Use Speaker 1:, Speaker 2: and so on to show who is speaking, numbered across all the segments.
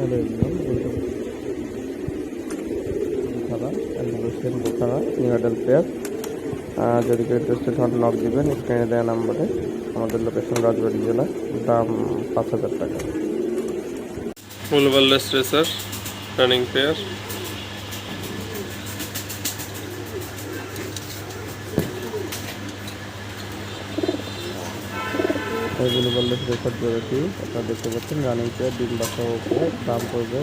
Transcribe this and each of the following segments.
Speaker 1: Hello welcome Bukhara Andalusian Bukhara pair যদি কেউ interested হন নক দিবেন স্ক্রিনে দেওয়া নাম্বারে। আমাদের লোকেশন রাজবাড়ি জেলা, দাম পাঁচ হাজার টাকা।
Speaker 2: Full wellness racer running pair
Speaker 1: এইগুলো বললে রেকর্ড করেছি আপনারা দেখতে পাচ্ছেন, রানিং পেয়ার ডিম বাসা উপরে দাম পড়বে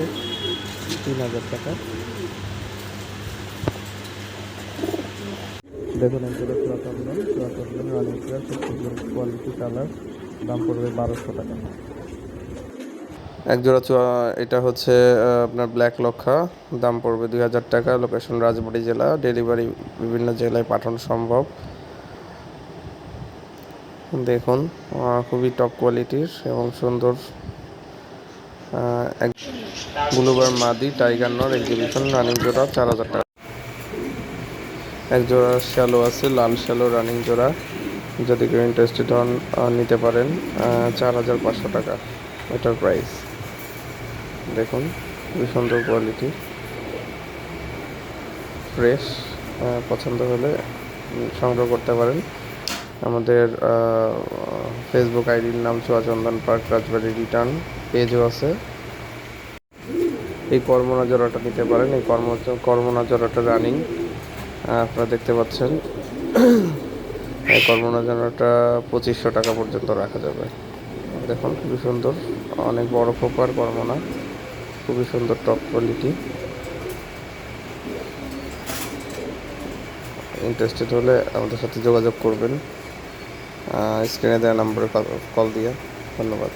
Speaker 1: তিন হাজার টাকা। দেখুন একজোড়া চুয়াত্তর চুয়াত্তর রানিং পেয়ার খুব সুন্দর কোয়ালিটি কালার দাম পড়বে বারোশো টাকা।
Speaker 2: এক জোড়া এটা হচ্ছে আপনার ব্ল্যাক লক্ষা দাম পড়বে দুই হাজার টাকা লোকেশন রাজবাড়ি জেলা ডেলিভারি বিভিন্ন জেলায় পাঠানো সম্ভব। দেখুন খুবই টপ কোয়ালিটির এবং সুন্দর এক ব্লুবার মাদি টাইগার নর এক্সিবিশন রানিং জোড়া চার হাজার টাকা। এক জোড়া শ্যালো আছে, লাল শ্যালো রানিং জোড়া। যদি কেউ ইন্টারেস্টেড হন নিতে পারেন চার হাজার পাঁচশো টাকা। এটার প্রাইস দেখুন, খুবই সুন্দর কোয়ালিটি ফ্রেশ পছন্দ হলে সংগ্রহ করতে পারেন। আমাদের ফেসবুক আইডির নাম চুয়াচন্দন পার্ক রাজবাড়ি রিটার্ন পেজও আছে। এই কর্মনা জোড়াটা নিতে পারেন, এই কর্ম কর্মনা জোড়াটা রানিং আপনারা দেখতে পাচ্ছেন। এই কর্মনা জোড়াটা পঁচিশশো টাকা পর্যন্ত রাখা যাবে। দেখুন, খুবই সুন্দর, অনেক বড় খোপার কর্মনা খুবই সুন্দর টপ কোয়ালিটি ইন্টারেস্টেড হলে আমাদের সাথে যোগাযোগ করবেন। স্ক্রিনে দেওয়া নম্বরে কল দিয়ে। ধন্যবাদ।